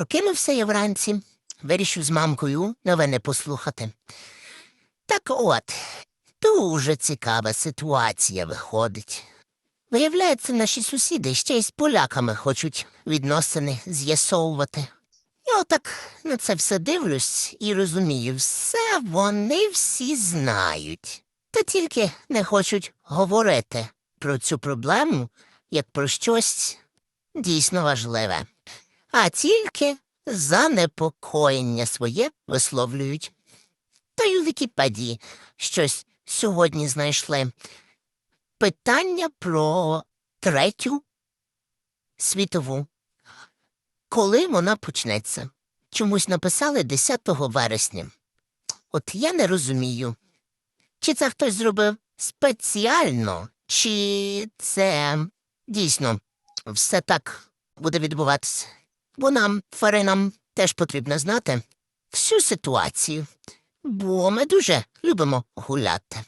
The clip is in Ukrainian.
Прокинувся я вранці, вирішив з мамкою новини послухати. Так от, дуже цікава ситуація виходить. Виявляється, наші сусіди ще й з поляками хочуть відносини з'ясовувати. Я отак на це все дивлюсь і розумію, все вони всі знають, та тільки не хочуть говорити про цю проблему як про щось дійсно важливе, а тільки занепокоєння своє висловлюють. Та й у Вікіпедії щось сьогодні знайшли. Питання про третю світову. Коли вона почнеться? Чомусь написали 10 вересня. От я не розумію, чи це хтось зробив спеціально, чи це дійсно все так буде відбуватися. Бо нам, фаринам, теж потрібно знати всю ситуацію, бо ми дуже любимо гуляти.